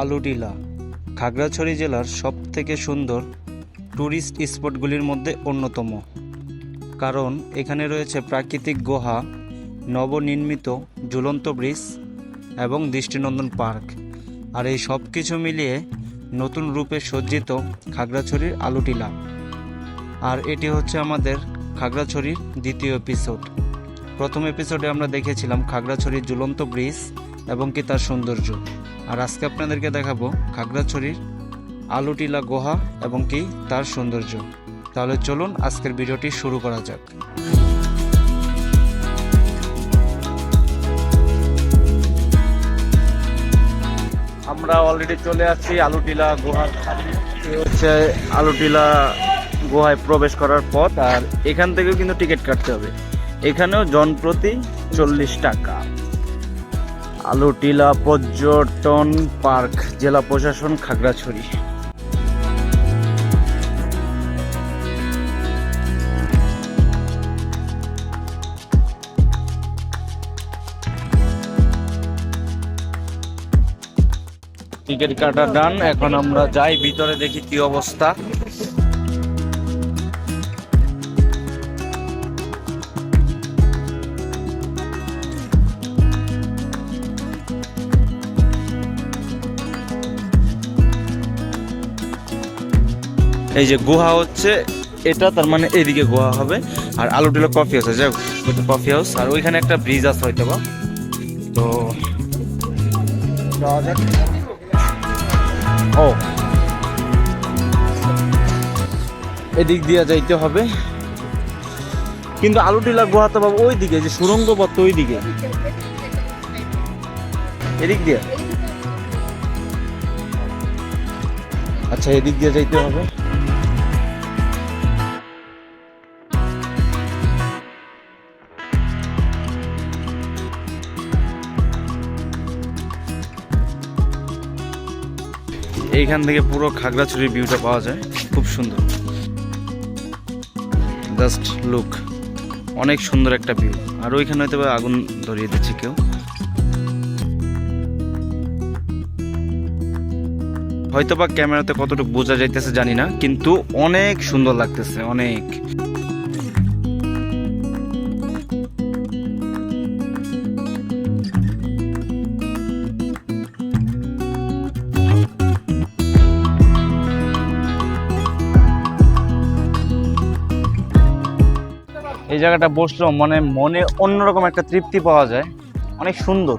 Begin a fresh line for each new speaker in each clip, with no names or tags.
আলুটিলা খাগড়াছড়ি জেলার সবথেকে সুন্দর ট্যুরিস্ট স্পটগুলির মধ্যে অন্যতম। কারণ এখানে রয়েছে প্রাকৃতিক গুহা, নবনির্মিত ঝুলন্ত ব্রিজ এবং দৃষ্টিনন্দন পার্ক। আর এই সব কিছু মিলিয়ে নতুন রূপে সজ্জিত খাগড়াছড়ির আলুটিলা আর এটি হচ্ছে আমাদের খাগড়াছড়ির দ্বিতীয় এপিসোড প্রথম এপিসোডে আমরা দেখেছিলাম খাগড়াছড়ির ঝুলন্ত ব্রিজ এবং কি তার সৌন্দর্য। আর আজকে আপনাদেরকে দেখাবো খাগড়াছড়ির আলুটিলা গুহা এবং কি তার সৌন্দর্য। তাহলে চলুন আজকের ভিডিওটি শুরু করা যাক। আমরা অলরেডি চলে আসছি আলুটিলা গুহার হচ্ছে আলুটিলা গুহায় প্রবেশ করার পথ, আর এখান থেকেও কিন্তু টিকিট কাটতে হবে। এখানেও জনপ্রতি চল্লিশ টাকা। আলুটিলা পর্যটন পার্ক, জেলা প্রশাসন খাগড়াছড়ি। টিকিট কাটা ডান এখন আমরা যাই, ভিতরে দেখি কি অবস্থা। এই যে গুহা হচ্ছে, এটা তার মানে এদিকে গুহা হবে। আর আলুটিলা কফি হাউস আছে কফি হাউস আর ওইখানে একটা ব্রিজ আছে হয়তো বা তো ও। এদিক দিয়ে যাইতে হবে। কিন্তু আলুটিলা গুহা তো বাবু ওই দিকে যে সুরঙ্গ পথ ওই দিকে এদিক দিয়ে? আচ্ছা এদিক দিয়ে যাইতে হবে। এইখান থেকে পুরো খাগড়াছড়ির ভিউটা পাওয়া যায়। খুব সুন্দর। জাস্ট লুক অনেক সুন্দর একটা ভিউ আর ওইখানে হয়তো আগুন ধরিয়ে দিচ্ছে কেউ। হয়তো বা ক্যামেরাতে কতটুকু বোঝা যাইতেছে জানি না, কিন্তু অনেক সুন্দর লাগতেছে, অনেক। জায়গাটা বসলেও মনে মনে অন্যরকম একটা তৃপ্তি পাওয়া যায়। অনেক সুন্দর।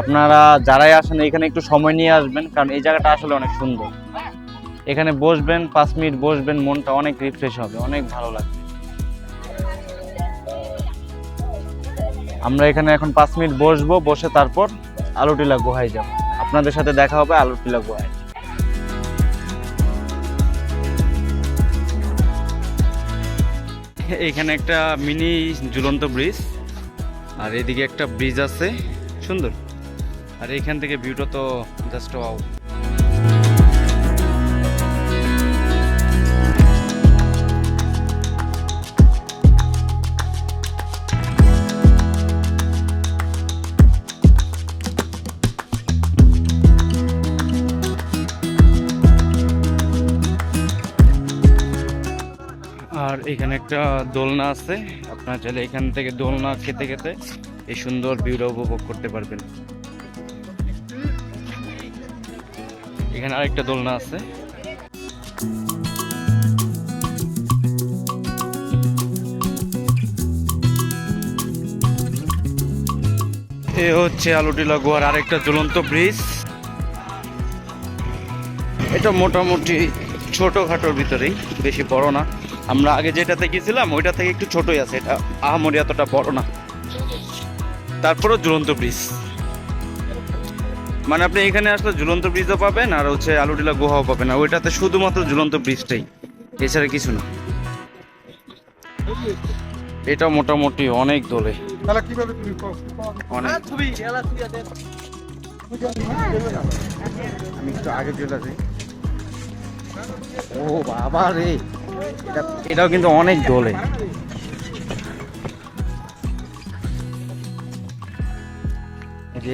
আপনারা যারাই আসেন, এখানে একটু সময় নিয়ে আসবেন, কারণ এই জায়গাটা আসলে অনেক সুন্দর। এখানে বসবেন, পাঁচ মিনিট বসবেন, মনটা অনেক রিফ্রেশ হবে, অনেক ভালো লাগবে। আমরা এখানে এখন পাঁচ মিনিট বসবো, বসে তারপর আলুটিলা গুহায় যাব। আপনাদের সাথে দেখা হবে আলুটিলা গুহায়। এখানে একটা মিনি ঝুলন্ত ব্রিজ, আর এদিকে একটা ব্রিজ আছে। সুন্দর। আর এখান থেকে ভিউটা তো জাস্ট এখানে একটা দোলনা আছে। আপনারা চাইলে এখান থেকে দোলনা খেতে খেতে এই সুন্দর ভিউটা উপভোগ করতে পারবেন। এখানে আরেকটা দোলনা আছে। এ হচ্ছে আলুটিলা গোয়ার আরেকটা জ্বলন্ত ব্রিজ। এটা মোটামুটি ছোটখাটোর ভিতরেই, বেশি বড় না। আমরা আগে যেটাতে গেছিলাম ওইটা থেকে একটু ছোটই আছে এটা আহামরি এতটা বড় না। তারপরও ঝুলন্ত ব্রিজ। মানে আপনি এখানে আসলে ঝুলন্ত ব্রিজও পাবেন আর হচ্ছে আলুটিলা গুহাও পাবেন আর ওইটাতে শুধুমাত্র ঝুলন্ত ব্রিজটাই এছাড়া কিছু না। এটা মোটামুটি অনেক দোলে
তাহলে কীভাবে তুমি
অনেক। আমি একটু আগে চলে যাই ও বাবা রে! এটাও কিন্তু অনেক দোলে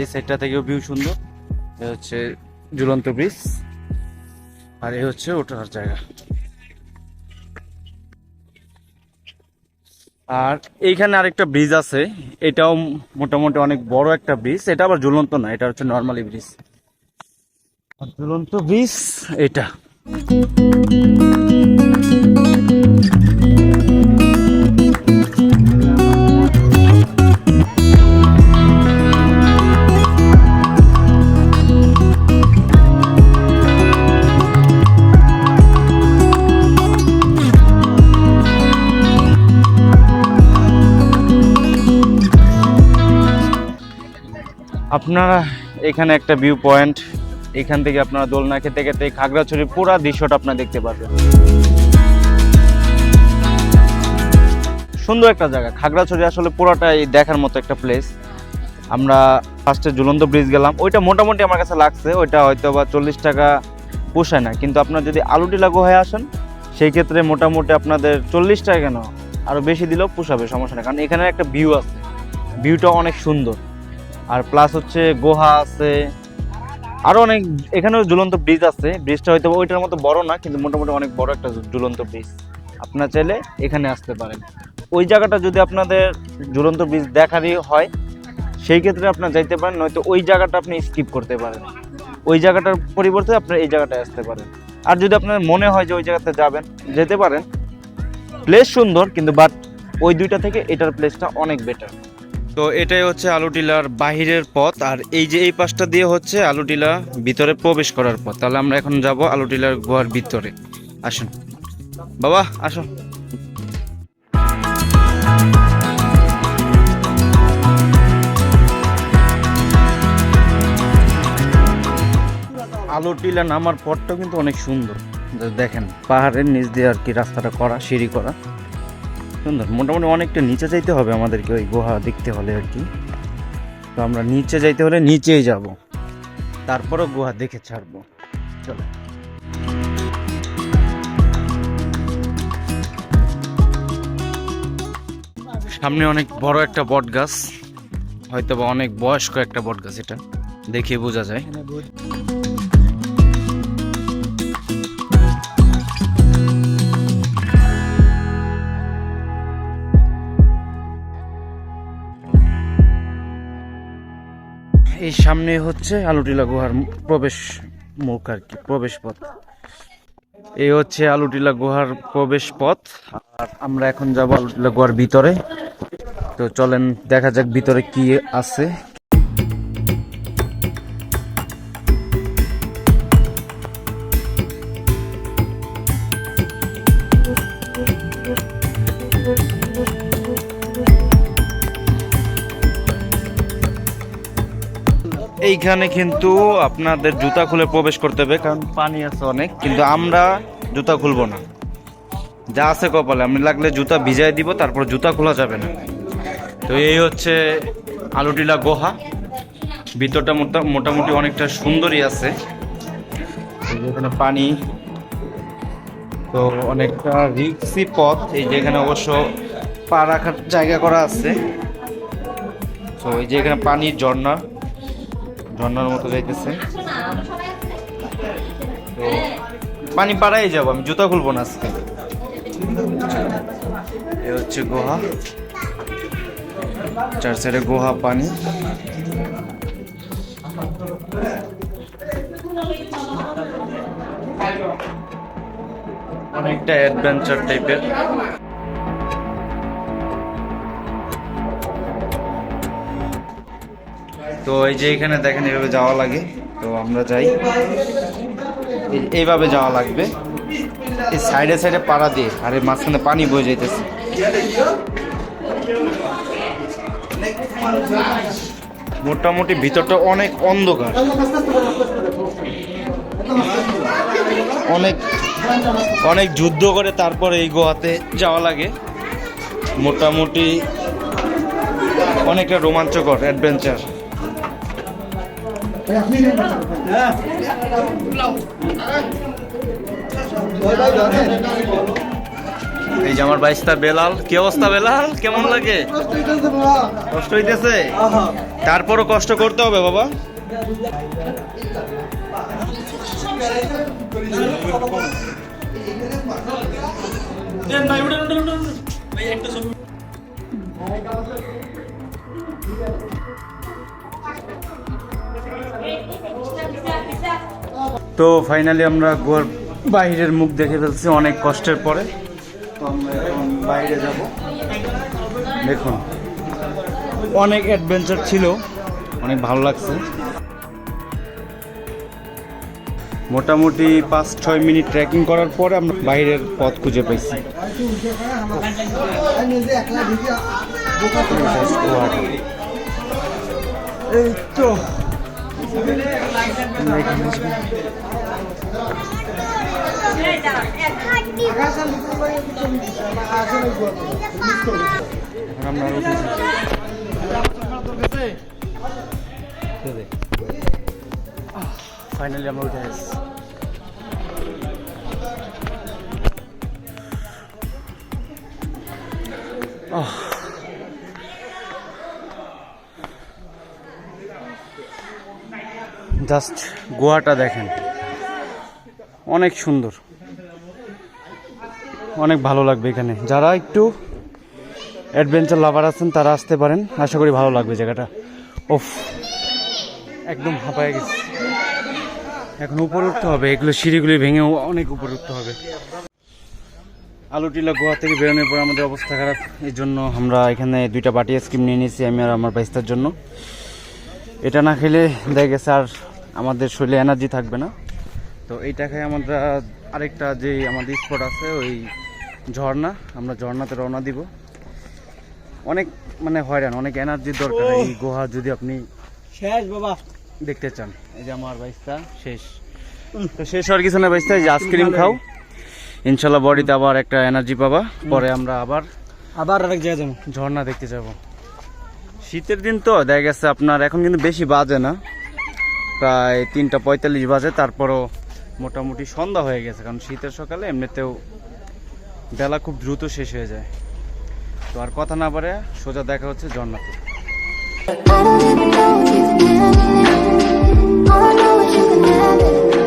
এই সাইডটা থেকেও ভিউ সুন্দর। এ হচ্ছে ঝুলন্ত ব্রিজ আর এই হচ্ছে ওঠার জায়গা। আর এইখানে আরেকটা ব্রিজ আছে। এটাও মোটামুটি অনেক বড় একটা ব্রিজ এটা আবার ঝুলন্ত না এটা হচ্ছে নর্মালি ব্রিজ ঝুলন্ত ব্রিজ এটা। আপনারা এখানে একটা ভিউ পয়েন্ট এখান থেকে আপনারা দোলনা খেতে খেতে খাগড়াছড়ির পুরা দৃশ্যটা আপনারা দেখতে পারবেন। সুন্দর একটা জায়গা। খাগড়াছড়ি আসলে পুরাটাই দেখার মতো একটা প্লেস আমরা ফার্স্টে ঝুলন্ত ব্রিজ গেলাম। ওইটা মোটামুটি আমার কাছে লাগছে। ওইটা হয়তো বা চল্লিশ টাকা পোষায় না। কিন্তু আপনার যদি আলুটিলা হয়ে আসেন, সেই ক্ষেত্রে মোটামুটি আপনাদের চল্লিশ টাকা কেন? আরও বেশি দিলেও পোষাবে, সমস্যা নেই। কারণ এখানে একটা ভিউ আছে। ভিউটা অনেক সুন্দর। আর প্লাস হচ্ছে গুহা আছে। আরও অনেক, এখানেও ঝুলন্ত ব্রিজ আছে। ব্রিজটা হয়তো ওইটার মতো বড় না, কিন্তু মোটামুটি অনেক বড় একটা ঝুলন্ত ব্রিজ আপনার চাইলে এখানে আসতে পারেন। ওই জায়গাটা যদি আপনাদের ঝুলন্ত ব্রিজ দেখারই হয়, সেই ক্ষেত্রে আপনার যাইতে পারেন, নয়তো ওই জায়গাটা আপনি স্কিপ করতে পারেন। ওই জায়গাটার পরিবর্তে আপনার এই জায়গাটায় আসতে পারেন। আর যদি আপনার মনে হয় যে ওই জায়গাতে যাবেন, যেতে পারেন। প্লেস সুন্দর, কিন্তু বাট ওই দুইটা থেকে এটার প্লেসটা অনেক বেটার তো এটাই হচ্ছে আলু আলুটিলার বাহিরের পথ। আর এই যে এই পাশটা দিয়ে হচ্ছে আলুটিলা ভিতরে প্রবেশ করার পথ। তাহলে আমরা এখন যাব আলু আলুটিলার গুহার ভিতরে। আসুন। বাবা আসো আলুটিলা নামার পথটাও কিন্তু অনেক সুন্দর। দেখেন, পাহাড়ের নিচ দিয়ে আর কি রাস্তাটা করা, সিঁড়ি করা। সুন্দর। মোটামুটি অনেকটা নিচে যাইতে হবে আমাদেরকে ওই গুহা দেখতে হলে আর কি। তো আমরা নিচে যাইতে হলে নিচেই যাব। তারপরও গুহা দেখে ছাড়বো। চলো। সামনে অনেক বড় একটা বট গাছ হয়তো বা অনেক বয়স্ক একটা বট গাছ এটা। দেখে বোঝা যায়। এই সামনে হচ্ছে আলুটিলা গুহার প্রবেশ মুখ আর কি, প্রবেশ পথ। এই হচ্ছে আলুটিলা গুহার প্রবেশ পথ। আর আমরা এখন যাব আলুটিলা গুহার ভিতরে। তো চলেন, দেখা যাক ভিতরে কি আছে। এইখানে কিন্তু আপনাদের জুতা খুলে প্রবেশ করতে হবে, কারণ পানি আছে অনেক, কিন্তু আমরা জুতা খুলবো না। যা আছে কপালে আমি লাগলে জুতা ভিজাই দিব, তারপর জুতা খোলা যাবে না। তো এই হচ্ছে আলুটিলা গুহা। ভিতরটা মোটা- মোটামুটি অনেকটা সুন্দরই আছে। এখানে পানি। তো অনেকটা রিক্সি পথ, এই যে এখানে অবশ্য পা রাখার জায়গা করা আছে। তো এই যে এখানে পানির ঝর্ণা। ঝর্ণার মতো যাইতেছে। তো পানি পাড়াই যাব, আমি জুতা খুলবো না আজকে। এ হচ্ছে গুহা। চার সাইডে গুহা পানি। অনেকটা অ্যাডভেঞ্চার টাইপের তো এই যে এখানে দেখেন এইভাবে যাওয়া লাগে। তো আমরা যাই। এইভাবে যাওয়া লাগবে। এই সাইডে সাইডে পাড়া দিয়ে, আর এই মাঝখানে পানি বয়ে যাইতেছে। মোটামুটি ভিতরটা অনেক অন্ধকার। অনেক অনেক যুদ্ধ করে তারপরে এই গুহাতে যাওয়া লাগে। মোটামুটি অনেকটা রোমাঞ্চকর অ্যাডভেঞ্চার। এই যে আমার বাইশটা বেলাল। কি অবস্থা বেলাল? কেমন লাগে? কষ্ট হইতেছে? তারপরও কষ্ট করতে হবে বাবা। তো ফাইনালি আমরা গোয়ার বাইরের মুখ দেখে ফেলছি অনেক কষ্টের পরে। তো আমরা এখন বাইরে যাব। দেখুন, অনেক অ্যাডভেঞ্চার ছিল, অনেক ভালো লাগছে। মোটামুটি পাঁচ, ছয় মিনিট ট্রেকিং করার পরে আমরা বাইরের পথ খুঁজে পাইছি এই তো ফাইনালি আমরা উঠে গেছি জাস্ট গোয়াটা দেখেন। অনেক সুন্দর। অনেক ভালো লাগবে এখানে। যারা একটু অ্যাডভেঞ্চার লাভার আছেন, তারা আসতে পারেন। আশা করি ভালো লাগবে জায়গাটা। ওফ, একদম হাঁপায় গেছে। এখন উপরে উঠতে হবে। এগুলো সিঁড়িগুলি ভেঙে অনেক উপরে উঠতে হবে। আলুটিলা গোয়া থেকে বেরোনোর পর আমাদের অবস্থা খারাপ। এই জন্য আমরা এখানে দুইটা বাটি আইসক্রিম নিয়ে নিয়েছি, আমি আর আমার বাইস্তার জন্য। এটা না খেলে দেখা গেছে আর আমাদের শরীরে এনার্জি থাকবে না। তো এইটা খাই আমরা আরেকটা যে আমাদের স্পট আছে ওই ঝর্ণা। আমরা ঝর্ণাতে রওনা দিব। অনেক মানে হয়রান অনেক এনার্জির দরকার। এই গুহা যদি আপনি
শেষ বাবা।
দেখতে চান। এই যে আমার বাইসটা শেষ। তো শেষ হওয়ার কিছু না বাইসটা এই যে আইসক্রিম খাও। ইনশাল্লাহ বডিতে আবার একটা এনার্জি পাবা। পরে আমরা আবার
আবার আরেক জায়গায় যাব।
ঝর্ণা দেখতে যাব। শীতের দিন তো দেখা গেছে আপনার এখন কিন্তু বেশি বাজে না। প্রায় তিনটা পঁয়তাল্লিশ বাজে, তারপরও মোটামুটি সন্ধ্যা হয়ে গেছে, কারণ শীতের সকালে এমনিতেও বেলা খুব দ্রুত শেষ হয়ে যায় তো আর কথা না পারে সোজা দেখা হচ্ছে জন্নাতে
I don't even know if you can handle it. Know you can it.